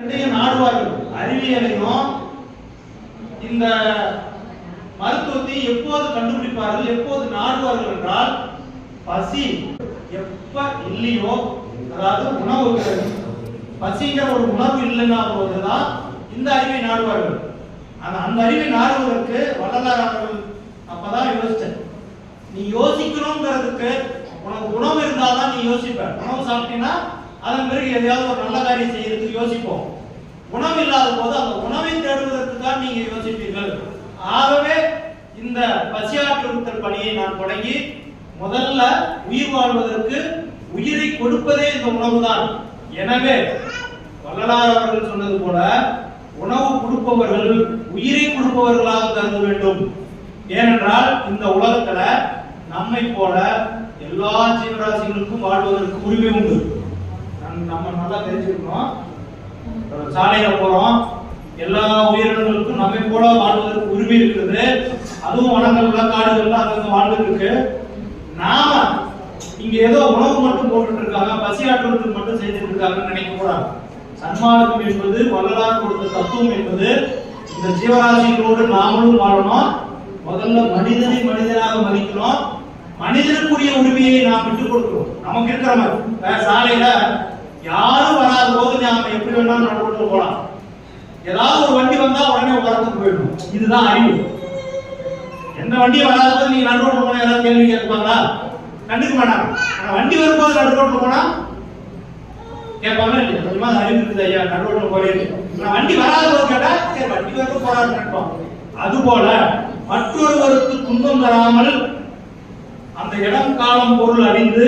நாடுவார்கள் அறிவியலையும் இந்த மருத்துவத்தை எப்போது கண்டுபிடிப்பார்கள் எப்போது நாடுவார்கள் என்றால் பசி எப்ப இல்லையோ அதாவது உணவு பசிங்கிற ஒரு உணவு இல்லைன்னா போதுதான் இந்த அறிவை நாடுவார்கள். அந்த அந்த அறிவை நாடுவதற்கு வள்ளலார் அவர்கள் அப்பதான் யோசிச்சேன் நீ யோசிக்கணுங்கிறதுக்கு உனக்கு உணவு இருந்தால்தான் நீ யோசிப்ப. உணவு சாப்பிட்டீங்கன்னா அதன் பிறகு எதையாவது ஒரு நல்ல காரியம் செய்யறதுக்கு யோசிப்போம். உணவு இல்லாத போது அந்த உணவை தேடுவதற்கு தான் நீங்க யோசிப்பீர்கள். ஆகவே இந்த பசியாற்றுத்தல் பணியை நான் தொடங்கி முதல்ல உயிர் வாழ்வதற்கு உயிரை கொடுப்பதே இந்த உணவுதான். எனவே வள்ளலார் அவர்கள் சொன்னது போல உணவு கொடுப்பவர்கள் உயிரை கொடுப்பவர்களாக கருத வேண்டும். ஏனென்றால் இந்த உலகத்துல நம்மை போல எல்லா ஜீவராசிகளுக்கும் வாழ்வதற்கு உரிமை உண்டு. நல்லா தெரிஞ்சுக்கணும். சாலையில போறோம். எல்லா உயிரினங்களுக்கும் நம்மை போல வாழ்வதற்கு உரிமை இருக்குது அதுவும் வனங்கள்ல காடுகள்ல அங்கங்க வாழ்ந்துட்டு இருக்கு. நாம இங்க ஏதோ உணவு மட்டும் போட்டுட்டு இருக்காங்க பசி ஆற்றுவதற்கு மட்டும் செய்துட்டு இருக்காங்கன்னு நினைக்க கூடாது. சன்மார்க்கம் என்பது வள்ளலார் கொடுத்த தத்துவம் என்பது இந்த ஜீவராசிகளோடு நாமளும் வாழணும். முதல்ல மனிதனை மனிதனாக மதிக்கிறோம் மனிதனுக்குரிய உரிமையை நாம் விட்டுக் கொடுக்கிறோம் நமக்கு இருக்கிற மாதிரி. சாலையில யாரும் வராத போது நாம எப்படி வேணாலும் நடுவுல போகலாம் ஏதாவது ஒரு வண்டி வந்தா உடனே உரத்துக்கு போயிடும் இதுதான் அறிவு. எந்த வண்டியும் வராத போது நீங்க நடு ரோட்ல போனா ஏதாவது கேள்வி கேட்பாங்களா? கண்டுக்க மாட்டாங்க. ஆனா வண்டி வரும்போது நடு ரோட்ல போனா கேட்பாங்க இல்லையா? கொஞ்சமா அறிவு இருக்குது ஐயா நடு ரோட்ல போறேன் ஆனா வண்டி வராத போது கேட்டா சரி வண்டி வரது போறாரு நினைப்போம். அதுபோல மற்றொருவருக்கு துன்பம் தராமல் அந்த இடம் காலம் பொருள் அறிந்து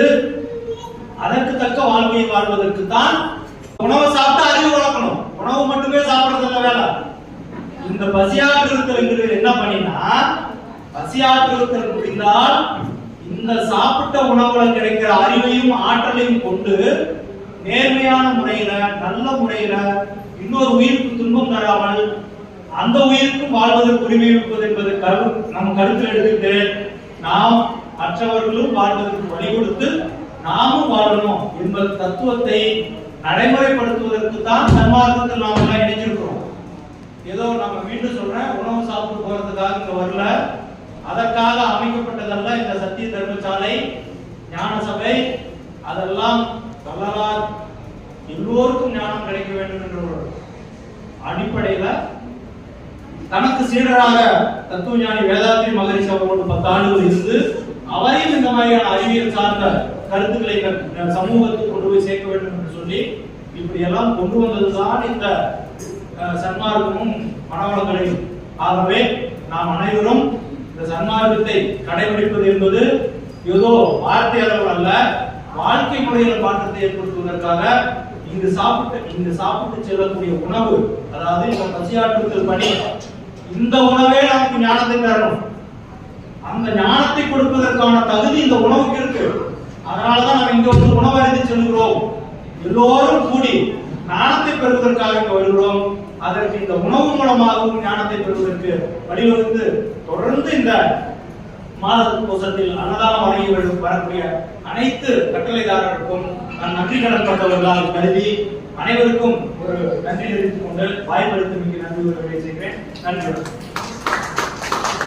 அதற்கு தக்க வாழ்க்கையை வாழ்வதற்கு தான் உணவை சாப்பிட்டு அறிவு வளர்க்கணும். உணவு மட்டுமே சாப்பிடுறது வேலை. இந்த பசியாற்றுத்தல் என்ன பண்ணினா பசியாற்றுத்தல் முடிந்தால் இந்த சாப்பிட்ட உணவுல கிடைக்கிற அறிவையும் ஆற்றலையும் கொண்டு நேர்மையான முறையில நல்ல முறையில இன்னொரு உயிருக்கு துன்பம் தராமல் அந்த உயிருக்கும் வாழ்வதற்கு உரிமை இருப்பது என்பது கரு நம் கருத்தில் எடுத்துட்டு நாம் மற்றவர்களும் வாழ்வதற்கு வழி கொடுத்து நாமும் வாழணும் என்பது தத்துவத்தை நடைமுறைப்படுத்துவதற்கு தான் சன்மார்க்கத்தில் நாம் எல்லாம் இணைஞ்சிருக்கிறோம். ஏதோ நம்ம மீண்டும் சொல்றேன் உணவு சாப்பிட்டு போறதுக்காக இங்க வரல. அதற்காக அமைக்கப்பட்டதல்ல இந்த சத்திய தர்மசாலை ஞான சபை. அதெல்லாம் வள்ளலார் எல்லோருக்கும் ஞானம் கிடைக்க வேண்டும் என்ற ஒரு அடிப்படையில தனக்கு சீடராக தத்துவஞானி வேதாத்ரி மகரிஷி அவர்களோடு பத்து ஆண்டுகள் இருந்து அவரையும் இந்த மாதிரியான அறிவியல் சார்ந்த கருத்துக்களை இந்த சமூகத்துக்கு கொண்டு போய் சேர்க்க வேண்டும் என்று சொல்லி இப்படி எல்லாம் கொண்டு வந்ததுதான் இந்த சன்மார்க்கமும் மனவளங்களையும். ஆகவே நாம் அனைவரும் இந்த சன்மார்க்கத்தை கடைபிடிப்பது என்பது ஏதோ வார்த்தை அளவு அல்ல வாழ்க்கை முறையில் மாற்றத்தை ஏற்படுத்துவதற்காக இங்கு சாப்பிட்டு இங்கு சாப்பிட்டு செல்லக்கூடிய உணவு அதாவது இந்த பசியாற்றுதல் பணி இந்த உணவே நமக்கு ஞானத்தை தரணும் அந்த ஞானத்தை கொடுப்பதற்கான தகுதி இந்த உணவுக்கு இருக்கு. அதனாலதான் நாம் இங்க வந்து உணவு அறிந்து செல்கிறோம். எல்லோரும் கூடி ஞானத்தை பெறுவதற்காக இங்க வருகிறோம். அதற்கு இந்த உணவு மூலமாகவும் ஞானத்தை பெறுவதற்கு வழிவகுத்து தொடர்ந்து இந்த மாத கோஷத்தில் அன்னதானம் வழங்கி வரும் வரக்கூடிய அனைத்து கட்டளைதாரர்களுக்கும் நான் நன்றி கடன்பட்டவர்களால் கருதி அனைவருக்கும் ஒரு நன்றி தெரிவித்துக் கொண்டு வாய்ப்பளித்து மிக்க நன்றி உரை செய்கிறேன் நன்றி வணக்கம்.